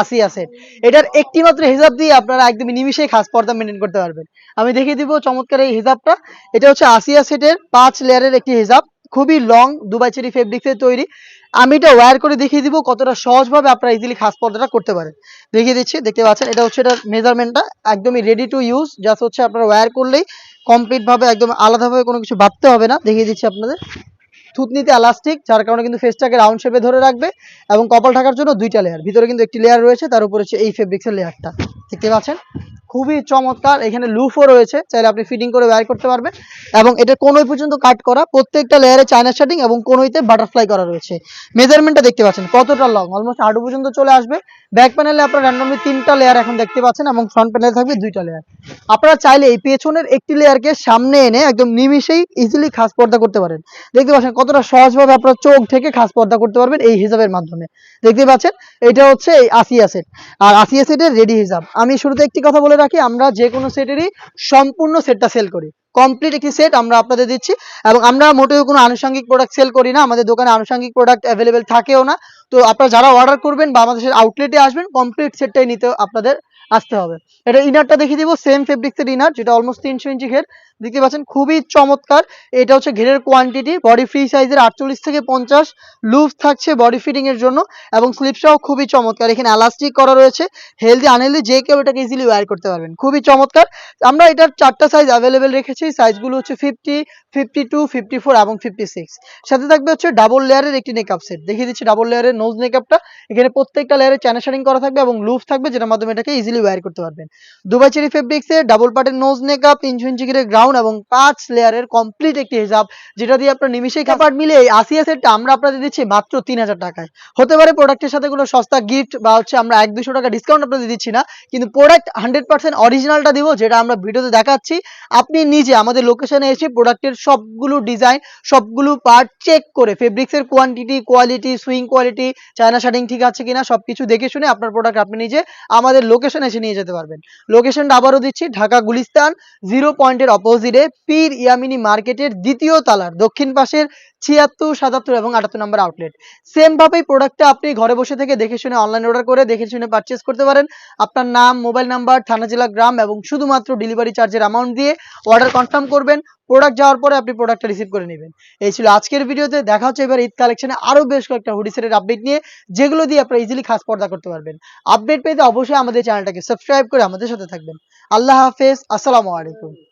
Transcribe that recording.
আশি আছে এটার একটি মাত্র হিসাব দিয়ে আপনারা একদম নিমিশেই খাস পর্দা মেনটেন করতে পারবেন। আমি দেখিয়ে দিব চমৎকার এই হিসাবটা। এটা হচ্ছে আসিয়া সেটের পাঁচ লেয়ারের একটি হিসাব। খুবই লং দুবাই চেরি ফেব্রিক্সের তৈরি। আমি এটা ওয়্যার করে দেখিয়ে দিব কতটা সহজভাবে আপনারা ইজিলি খাস পর্দাটা করতে পারেন। দেখিয়ে দিচ্ছি, দেখতে পাচ্ছেন, এটা হচ্ছে এটার মেজারমেন্টটা একদমই রেডি টু ইউজ জাস্ট হচ্ছে আপনারা ওয়্যার করলেই কমপ্লিট ভাবে একদম আলাদাভাবে কোনো কিছু ভাবতে হবে না। দেখিয়ে দিচ্ছি আপনাদের। থুতনিতে এলাস্টিক যার কারণে কিন্তু ফেসটাকে রাউন্ড শেপে ধরে রাখবে এবং কপাল ঢাকার জন্য দুইটা লেয়ার ভিতরে কিন্তু একটি লেয়ার রয়েছে, তার উপরে হচ্ছে এই ফেব্রিক্সের লেয়ারটা দেখতে পাচ্ছেন? খুবই চমৎকার। এখানে লুফও রয়েছে, চাইলে আপনি ফিটিং করে ব্যয় করতে পারবেন। এবং এটা কোনোই পর্যন্ত কাট করা, প্রত্যেকটা লেয়ারে চায়না শার্টিং এবং কোনোইতে বাটারফ্লাই করা রয়েছে। মেজারমেন্টটা দেখতে পাচ্ছেন, কতটা লং অলমোস্ট হাঁটু পর্যন্ত চলে আসবে। ব্যাক প্যানেলে আপনারা র্যান্ডমলি তিনটা লেয়ার এখন দেখতে পাচ্ছেন এবং ফ্রন্ট প্যানেলে থাকবে দুইটা লেয়ার আপনারা চাইলে এই পেছনের একটি লেয়ারকে সামনে এনে একদম নিমিশেই ইজিলি খাস পর্দা করতে পারেন। দেখতে পাচ্ছেন কতটা সহজভাবে আপনার চোখ থেকে খাস পর্দা করতে পারবেন এই হিসাবের মাধ্যমে। দেখতে পাচ্ছেন, এটা হচ্ছে এই আসিয়া সেট আর আসিয়া সেটের রেডি হিসাব আমি শুরুতে একটি কথা বলে রাখি, আমরা যে কোনো সেটেরই সম্পূর্ণ সেটটা সেল করি। কমপ্লিট একটি সেট আমরা আপনাদের দিচ্ছি এবং আমরা মোটেও কোনো আনুষঙ্গিক প্রোডাক্ট সেল করি না। আমাদের দোকানে আনুষঙ্গিক প্রোডাক্ট অ্যাভেলেবেল থাকেও না। তো আপনারা যারা অর্ডার করবেন বা আমাদের আউটলেটে আসবেন কমপ্লিট সেটটাই নিতে আপনাদের আসতে হবে। এটা ইনারটা দেখিয়ে দিব সেম ফেব্রিক্সের ইনার যেটা অলমোস্ট তিনশো ইঞ্চি ঘের। দেখতে পাচ্ছেন, খুবই চমৎকার। এটা হচ্ছে ঘেরের কোয়ান্টিটি বডি ফ্রি সাইজের আটচল্লিশ থেকে পঞ্চাশ। লুজ থাকছে বডি ফিটিং এর জন্য এবং স্লিপসটাও খুবই চমৎকার। এখানে এলাস্টিক করা রয়েছে। হেলদি আনহেলদি যে কেউ এটাকে ইজিলি ওয়্যার করতে পারবেন। খুবই চমৎকার। আমরা এটার চারটা সাইজ অ্যাভেলেবেল রেখেছি। সাইজগুলো হচ্ছে fifty fifty two fifty four এবং ফিফটি সিক্স সাথে থাকবে হচ্ছে ডাবল লেয়ারের একটি মেকআপ সেট দেখিয়ে দিচ্ছি ডাবল লেয়ারের নোজ মেকআপটা এখানে প্রত্যেকটা লেয়ারে চ্যানেল শারিং করা থাকবে এবং লুফ থাকবে, যেটার মাধ্যমে এটাকে ইজিলি ওয়্যার করতে পারবেন। দুবাই চেরি ফেব্রিক্সে ডাবল পার্টের নোজ মেকআপ তিনশো ইঞ্চি করে গ্রাউন্ড এবং পাঁচ লেয়ারের কমপ্লিট একটি হিসাব যেটা দিয়ে আপনার নিমিশেই কাপার মিলে এই আসিয়া সেটটা আমরা আপনাদের দিচ্ছি মাত্র তিন হাজার টাকায়। হতে পারে প্রোডাক্টের সাথে কোনো সস্তা গিফট বা হচ্ছে আমরা এক দুশো টাকা ডিসকাউন্ট আপনাদের দিচ্ছি না, কিন্তু প্রোডাক্ট হান্ড্রেড পার্সেন্ট অরিজিনালটা দিব, যেটা আমরা ভিডিওতে দেখাচ্ছি। আপনি নিজে আমাদের লোকেশনে এসে প্রোডাক্টের সবগুলো ডিজাইন সবগুলো পার্ট চেক করে ফেব্রিক্সের quantity quality sewing quality China shirting ঠিক আছে কিনা, সবকিছু দেখে শুনে আপনার প্রোডাক্ট আপনি নিজে আমাদের লোকেশনে এসে নিয়ে যেতে পারবেন। লোকেশনটা আবারও দিচ্ছি, ঢাকা গুলিস্তান জিরো পয়েন্টের অপোজিটে পীর ইয়ামিনী মার্কেটের দ্বিতীয় তালার, দক্ষিণ পাশের ছিয়াত্তর, সাতাত্তর এবং আটাত্তর নম্বর আউটলেট সেম ভাবেই প্রোডাক্টটা আপনি ঘরে বসে থেকে দেখে শুনে অনলাইন অর্ডার করে, দেখে শুনে পারচেস করতে পারেন। আপনার নাম মোবাইল নাম্বার থানা, জেলা, গ্রাম এবং শুধুমাত্র ডেলিভারি চার্জের অ্যামাউন্ট দিয়ে অর্ডার কনফার্ম করবেন। প্রোডাক্ট যাওয়ার পরে আপনি প্রোডাক্টটা রিসিভ করে নেবেন। এই ছিল আজকের ভিডিওতে। দেখা হচ্ছে এবার ঈদ কালেকশনে আরও বেশ কয়েকটা হুডি সেটের আপডেট নিয়ে, যেগুলো দিয়ে আপনারা ইজিলি খাস পর্দা করতে পারবেন। আপডেট পেতে অবশ্যই আমাদের চ্যানেলটাকে সাবস্ক্রাইব করে আমাদের সাথে থাকবেন। আল্লাহ হাফেজ। আসসালামু আলাইকুম।